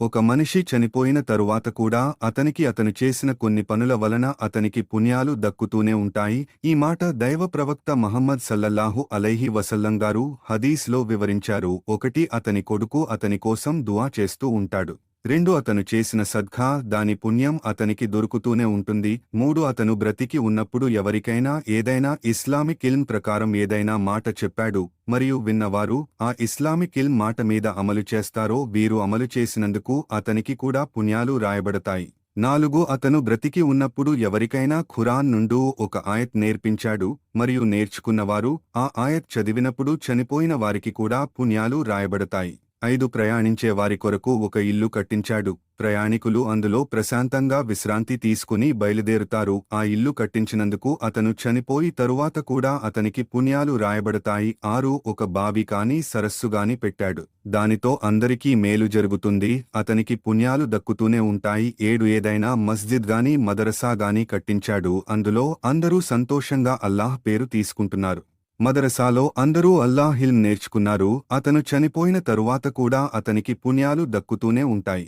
ఒక మనిషి చనిపోయిన తరువాత కూడా అతనికి అతను చేసిన కొన్ని పనుల వలన అతనికి పుణ్యాలు దక్కుతూనే ఉంటాయి. ఈ మాట దైవ ప్రవక్త మహమ్మద్ సల్లల్లాహు అలైహి వసల్లంగారు హదీస్లో వివరించారు. ఒకటి అతని కొడుకు అతని కోసం దువా చేస్తూ ఉంటాడు. రెండు అతను చేసిన సద్ఖా దాని పుణ్యం అతనికి దొరుకుతూనే ఉంటుంది. మూడు అతను బ్రతికి ఉన్నప్పుడు ఎవరికైనా ఏదైనా ఇస్లామిక్ ఇల్మ్ ప్రకారం ఏదైనా మాట చెప్పాడు. మరియు విన్నవారు ఆ ఇస్లామిక్ ఇల్మ్ మాట మీద అమలు చేస్తారో వీరు అమలు చేసినందుకు అతనికి కూడా పుణ్యాలు రాయబడతాయి. నాలుగు అతను బ్రతికి ఉన్నప్పుడు ఎవరికైనా ఖురాన్ నుండు ఒక ఆయత్ నేర్పించాడు. మరియు నేర్చుకున్నవారు ఆ ఆయత్ చదివినప్పుడు చనిపోయిన వారికి కూడా పుణ్యాలు రాయబడతాయి. ఐదు ప్రయాణించే వారి కొరకు ఒక ఇల్లు కట్టించాడు. ప్రయాణికులు అందులో ప్రశాంతంగా విశ్రాంతి తీసుకుని బయలుదేరుతారు. ఆ ఇల్లు కట్టించినందుకు అతను చనిపోయి తరువాత కూడా అతనికి పుణ్యాలు రాయబడతాయి. ఆరు ఒక బావి కాని సరస్సుగాని పెట్టాడు. దానితో అందరికీ మేలు జరుగుతుంది. అతనికి పుణ్యాలు దక్కుతూనే ఉంటాయి. ఏడు ఏదైనా మస్జిద్ గాని మదరసా గాని కట్టించాడు. అందులో అందరూ సంతోషంగా అల్లాహ్ పేరు తీసుకుంటున్నారు. మదరసాలో అందరూ అల్లాహిల్మ్ నేర్చుకున్నారు అతను చనిపోయిన తరువాత కూడా అతనికి పుణ్యాలు దక్కుతూనే ఉంటాయి.